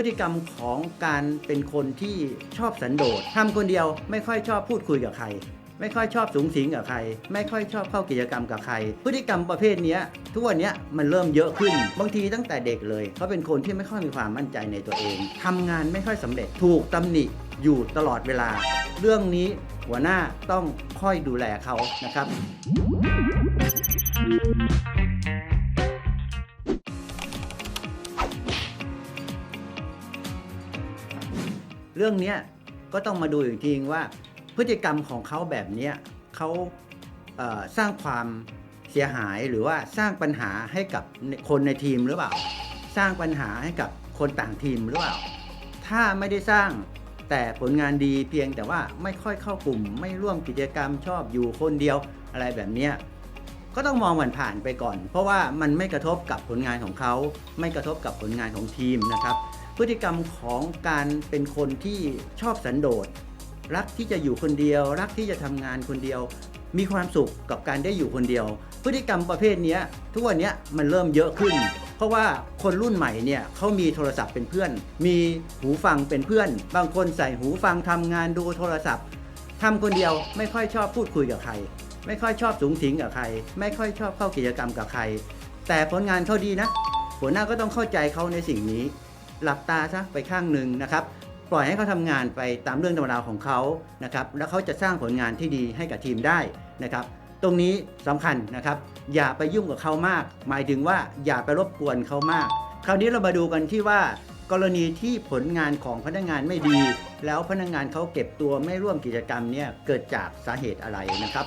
พฤติกรรมของการเป็นคนที่ชอบสันโดษทำคนเดียวไม่ค่อยชอบพูดคุยกับใคร ไม่ค่อยชอบสูงสิงกับใคร ไม่ค่อยชอบเข้ากิจกรรมกับใคร พฤติกรรมประเภทนี้ทุกวันนี้มันเริ่มเยอะขึ้น บางทีตั้งแต่เด็กเลยเขาเป็นคนที่ไม่ค่อยมีความมั่นใจในตัวเองทำงานไม่ค่อยสำเร็จถูกตำหนิอยู่ตลอดเวลา เรื่องนี้หัวหน้าต้องค่อยดูแลเขานะครับ เรื่องนี้ก็ต้องมาดูอีกทีว่า พฤติกรรมของเขาแบบนี้เขาเสร้างความเสียหายหรือว่าสร้างปัญหาให้กับคนในทีมหรือเปล่า สร้างปัญหาให้กับคนต่างทีมหรือเปล่า ถ้าไม่ได้สร้างแต่ผลงานดีเพียงแต่ว่าไม่ค่อยเข้ากลุ่ม ไม่ร่วมกิจกรรมชอบอยู่คนเดียวอะไรแบบนี้ก็ต้องมองมันผ่านไปก่อน เพราะว่ามันไม่กระทบกับผลงานของเขา ไม่กระทบกับผลงานของทีมนะครับ พฤติกรรมของการเป็นคนที่ชอบสันโดษรักที่จะอยู่คนเดียว รักที่จะทำงานคนเดียว มีความสุขกับการได้อยู่คนเดียว พฤติกรรมประเภทนี้ทุกวันนี้มันเริ่มเยอะขึ้น เพราะว่าคนรุ่นใหม่เนี่ยเขามีโทรศัพท์เป็นเพื่อน มีหูฟังเป็นเพื่อน บางคนใส่หูฟังทำงานดูโทรศัพท์ทำคนเดียวไม่ค่อยชอบพูดคุยกับใคร ไม่ค่อยชอบสูงสิงกับใคร ไม่ค่อยชอบเข้ากิจกรรมกับใคร แต่ผลงานเขาดีนะหัวหน้าก็ต้องเข้าใจเขาในสิ่งนี้ หลับตาซะไปข้างหนึ่งนะครับ ปล่อยให้เขาทำงานไปตามเรื่องธรรมดาวของเขานะครับ แล้วเขาจะสร้างผลงานที่ดีให้กับทีมได้นะครับ ตรงนี้สำคัญนะครับ อย่าไปยุ่งกับเขามาก หมายถึงว่าอย่าไปรบกวนเขามาก คราวนี้เรามาดูกันที่ว่ากรณีที่ผลงานของพนักงานไม่ดี แล้วพนักงานเขาเก็บตัวไม่ร่วมกิจกรรมเนี่ยเกิดจากสาเหตุอะไรนะครับ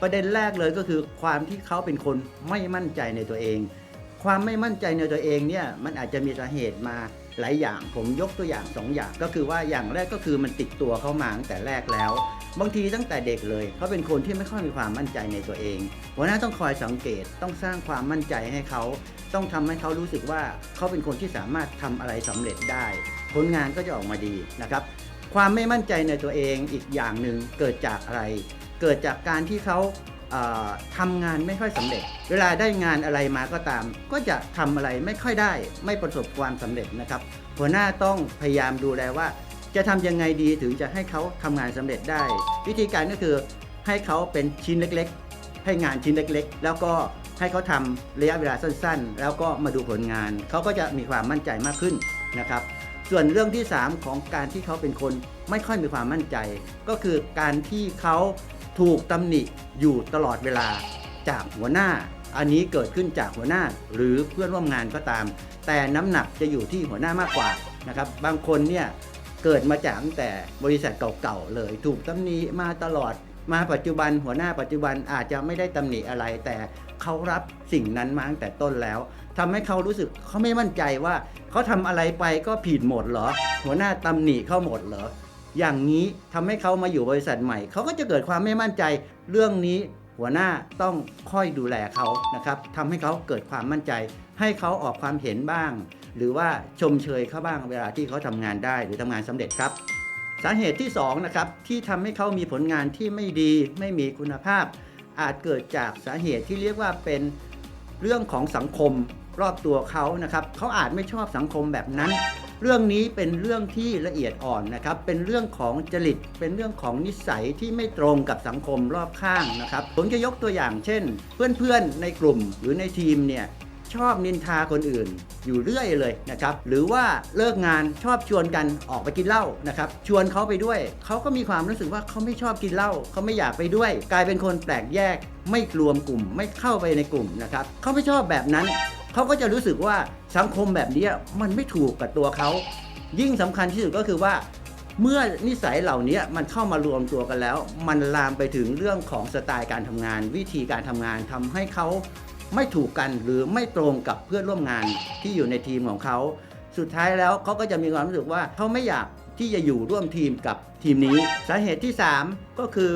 ประเด็นแรกเลยก็คือความที่เขาเป็นคนไม่มั่นใจในตัวเอง ความไม่มั่นใจในตัวเองเนี่ยมันอาจจะมีสาเหตุมา หลายอย่างผมยกตัวอย่างสองอย่างก็คือว่าอย่างแรกก็คือมันติดตัวเข้ามาตั้งแต่แรกแล้ว บางทีตั้งแต่เด็กเลยเขาเป็นคนที่ไม่ค่อยมีความมั่นใจในตัวเองหัวหน้าต้องคอยสังเกตต้องสร้างความมั่นใจให้เขา ต้องทำให้เขารู้สึกว่าเขาเป็นคนที่สามารถทำอะไรสำเร็จได้ ผลงานก็จะออกมาดีนะครับความไม่มั่นใจในตัวเองอีกอย่างหนึ่งเกิดจากอะไร เกิดจากการที่เขา ทำงานไม่ค่อยสำเร็จ เวลาได้งานอะไรมาก็ตาม ก็จะทำอะไรไม่ค่อยได้ ไม่ประสบความสำเร็จนะครับ หัวหน้าต้องพยายามดูแลว่า จะทำยังไงดีถึงจะให้เขาทำงานสำเร็จได้ วิธีการก็คือให้เขาเป็นชิ้นเล็กๆ ให้งานชิ้นเล็กๆ แล้วก็ให้เขาทำระยะเวลาสั้นๆ แล้วก็มาดูผลงาน เขาก็จะมีความมั่นใจมากขึ้นนะครับ ส่วนเรื่องที่ 3 ของการที่เขาเป็นคนไม่ค่อยมีความมั่นใจ ก็คือการที่เขา ถูกตำหนิอยู่ตลอดเวลาจากหัวหน้า อันนี้เกิดขึ้นจากหัวหน้าหรือเพื่อนร่วมงานก็ตาม แต่น้ำหนักจะอยู่ที่หัวหน้ามากกว่านะครับ บางคนเนี่ยเกิดมาจากตั้งแต่บริษัทเก่าๆเลย ถูกตำหนิมาตลอดมาปัจจุบันหัวหน้าปัจจุบันอาจจะไม่ได้ตำหนิอะไร แต่เขารับสิ่งนั้นมาตั้งแต่ต้นแล้วทำให้เขารู้สึกเขาไม่มั่นใจว่า เขาทำอะไรไปก็ผิดหมดเหรอ หัวหน้าตำหนิเขาหมดเหรอ อย่างนี้ทำให้เขามาอยู่บริษัทใหม่ เขาก็จะเกิดความไม่มั่นใจ เรื่องนี้หัวหน้าต้องค่อยดูแลเขานะครับทำให้เขาเกิดความมั่นใจ ให้เขาออกความเห็นบ้าง หรือว่าชมเชยเขาบ้างเวลาที่เขาทำงานได้หรือทำงานสำเร็จครับ สาเหตุที่2นะครับที่ทำให้เขามีผลงานที่ไม่ดี ไม่มีคุณภาพ อาจเกิดจากสาเหตุที่เรียกว่าเป็นเรื่องของสังคมรอบตัวเขานะครับเขาอาจไม่ชอบสังคมแบบนั้น เรื่องนี้เป็นเรื่องที่ละเอียดอ่อนนะครับ เป็นเรื่องของจริต เป็นเรื่องของนิสัยที่ไม่ตรงกับสังคมรอบข้างนะครับ ผมจะยกตัวอย่างเช่น เพื่อนๆในกลุ่มหรือในทีมเนี่ยชอบนินทาคนอื่นอยู่เรื่อยเลยนะครับ หรือว่าเลิกงานชอบชวนกันออกไปกินเหล้านะครับ ชวนเขาไปด้วย เขาก็มีความรู้สึกว่าเขาไม่ชอบกินเหล้าเขาไม่อยากไปด้วย กลายเป็นคนแปลกแยก ไม่รวมกลุ่ม ไม่เข้าไปในกลุ่มนะครับเขาไม่ชอบแบบนั้น เขาก็จะรู้สึกว่าสังคมแบบนี้มันไม่ถูกกับตัวเขา ยิ่งสำคัญที่สุดก็คือว่าเมื่อนิสัยเหล่านี้มันเข้ามารวมตัวกันแล้ว มันลามไปถึงเรื่องของสไตล์การทำงาน วิธีการทำงานทำให้เขาไม่ถูกกันหรือไม่ตรงกับเพื่อนร่วมงานที่อยู่ในทีมของเขา สุดท้ายแล้วเขาก็จะมีความรู้สึกว่าเขาไม่อยากที่จะอยู่ร่วมทีมกับทีมนี้ สาเหตุที่ 3 ก็คือ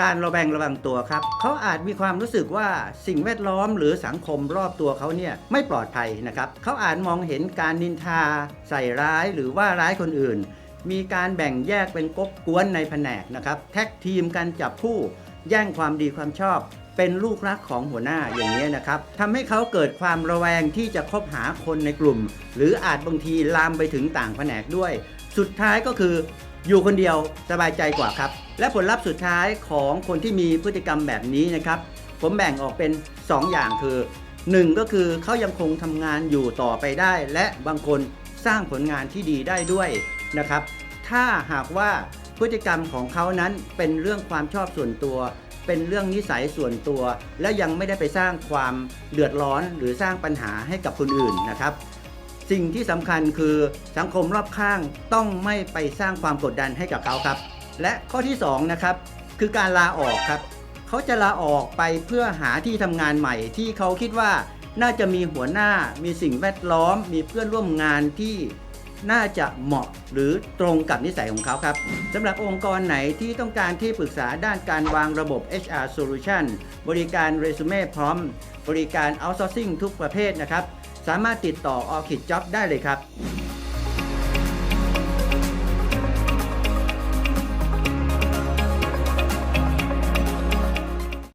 การระแวงระวังตัวครับเขาอาจมีความรู้สึกว่าสิ่งแวดล้อมหรือสังคมรอบตัวเขาเนี่ยไม่ปลอดภัยนะครับเขาอาจมองเห็นการนินทา ใส่ร้ายหรือว่าร้ายคนอื่น มีการแบ่งแยกเป็นก๊กกวนในแผนกนะครับแท็กทีมกันจับคู่ แย่งความดีความชอบ เป็นลูกรักของหัวหน้าอย่างนี้นะครับทำให้เขาเกิดความระแวงที่จะคบหาคนในกลุ่ม หรืออาจบางทีลามไปถึงต่างแผนกด้วย สุดท้ายก็คือ อยู่คนเดียวสบายใจกว่าครับ และผลลัพธ์สุดท้ายของคนที่มีพฤติกรรมแบบนี้นะครับ ผมแบ่งออกเป็น 2 อย่างคือ 1 ก็คือเขายังคงทำงานอยู่ต่อไปได้ และบางคนสร้างผลงานที่ดีได้ด้วยนะครับ ถ้าหากว่าพฤติกรรมของเขานั้นเป็นเรื่องความชอบส่วนตัว เป็นเรื่องนิสัยส่วนตัว และยังไม่ได้ไปสร้างความเดือดร้อนหรือสร้างปัญหาให้กับคนอื่นนะครับ สิ่งที่สำคัญคือสังคมรอบข้างต้องไม่ไปสร้างความกดดันให้กับเขาครับ และข้อที่สองนะครับคือการลาออกครับ เขาจะลาออกไปเพื่อหาที่ทำงานใหม่ ที่เขาคิดว่าน่าจะมีหัวหน้า มีสิ่งแวดล้อม มีเพื่อนร่วมงานที่น่าจะเหมาะหรือตรงกับนิสัยของเขาครับสำหรับองค์กรไหนที่ต้องการที่ปรึกษาด้านการวางระบบ HR Solution บริการเรซูเม่พร้อม บริการ outsourcing ทุกประเภทนะครับ สามารถติดต่อ Orchid Job ได้เลยครับ